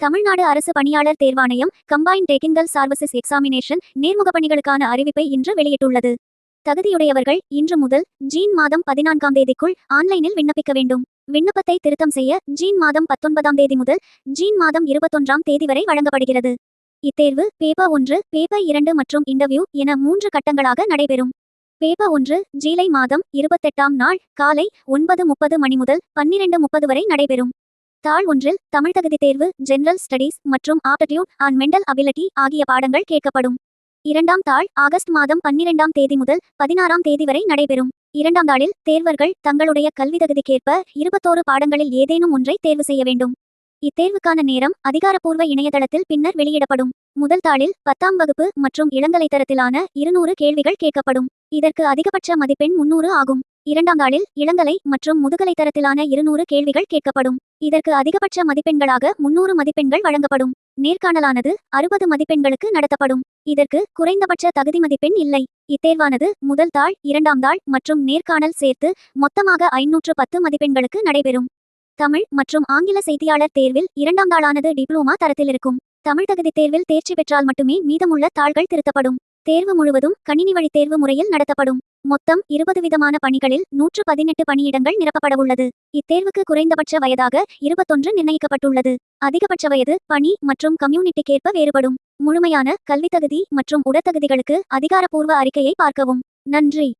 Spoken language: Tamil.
தமிழ்நாடு அரசு பணியாளர் தேர்வாணையம் கம்பைன் டெக்னிக்கல் சர்வீசஸ் எக்ஸாமினேஷன் நேர்முக பணிகளுக்கான அறிவிப்பை இன்று வெளியிட்டுள்ளது. தகுதியுடையவர்கள் இன்று முதல் ஜீன் மாதம் பதினான்காம் தேதிக்குள் ஆன்லைனில் விண்ணப்பிக்க வேண்டும். விண்ணப்பத்தை திருத்தம் செய்ய ஜீன் மாதம் பத்தொன்பதாம் தேதி முதல் ஜீன் மாதம் இருபத்தொன்றாம் தேதி வரை வழங்கப்படுகிறது. இத்தேர்வு பேப்பர் ஒன்று பேப்பர் இரண்டு மற்றும் இன்டர்வியூ என மூன்று கட்டங்களாக நடைபெறும். பேப்பர் ஒன்று ஜூலை மாதம் இருபத்தெட்டாம் நாள் காலை ஒன்பது முப்பது மணி முதல் பன்னிரண்டு முப்பது வரை நடைபெறும். தாள் ஒன்றில் தமிழ் தகுதி தேர்வு ஜெனரல் ஸ்டடீஸ் மற்றும் ஆப்டிடியூட் அண்ட் மென்டல் அபிலிட்டி ஆகிய பாடங்கள் கேட்கப்படும். இரண்டாம் தாள் ஆகஸ்ட் மாதம் பன்னிரெண்டாம் தேதி முதல் பதினாறாம் தேதி வரை நடைபெறும். இரண்டாம் தாளில் தேர்வர்கள் தங்களுடைய கல்வி தகுதிக்கேற்ப இருபத்தோரு பாடங்களில் ஏதேனும் ஒன்றை தேர்வு செய்ய வேண்டும். இத்தேர்வுக்கான நேரம் அதிகாரப்பூர்வ இணையதளத்தில் பின்னர் வெளியிடப்படும். முதல் தாளில் பத்தாம் வகுப்பு மற்றும் இளங்கலை தரத்திலான இருநூறு கேள்விகள் கேட்கப்படும். இதற்கு அதிகபட்ச மதிப்பெண் முன்னூறு ஆகும். இரண்டாம் தாளில் இளங்கலை மற்றும் முதுகலை தரத்திலான இருநூறு கேள்விகள் கேட்கப்படும். இதற்கு அதிகபட்ச மதிப்பெண்களாக முன்னூறு மதிப்பெண்கள் வழங்கப்படும். நேர்காணலானது அறுபது மதிப்பெண்களுக்கு நடத்தப்படும். இதற்கு குறைந்தபட்ச தகுதி மதிப்பெண் இல்லை. இத்தேர்வானது முதல் தாள் இரண்டாம் தாள் மற்றும் நேர்காணல் சேர்த்து மொத்தமாக ஐநூற்று பத்து மதிப்பெண்களுக்கு நடைபெறும். தமிழ் மற்றும் ஆங்கில செய்தியாளர் தேர்வில் இரண்டாம் தாளானது டிப்ளோமா தரத்தில் இருக்கும். தமிழ் தகுதி தேர்வில் தேர்ச்சி பெற்றால் மட்டுமே மீதமுள்ள தாள்கள் திருத்தப்படும். தேர்வு முழுவதும் கணினி வழி தேர்வு முறையில் நடத்தப்படும். மொத்தம் இருபது விதமான பணிகளில் நூற்று பதினெட்டு பணியிடங்கள் நிரப்பப்படவுள்ளது இத்தேர்வுக்கு குறைந்தபட்ச வயதாக இருபத்தொன்று நிர்ணயிக்கப்பட்டுள்ளது. அதிகபட்ச வயது பணி மற்றும் கம்யூனிட்டிக்கேற்ப வேறுபடும். முழுமையான கல்வித் தகுதி மற்றும் உடற்தகுதிகளுக்கு அதிகாரப்பூர்வ அறிக்கையை பார்க்கவும். நன்றி.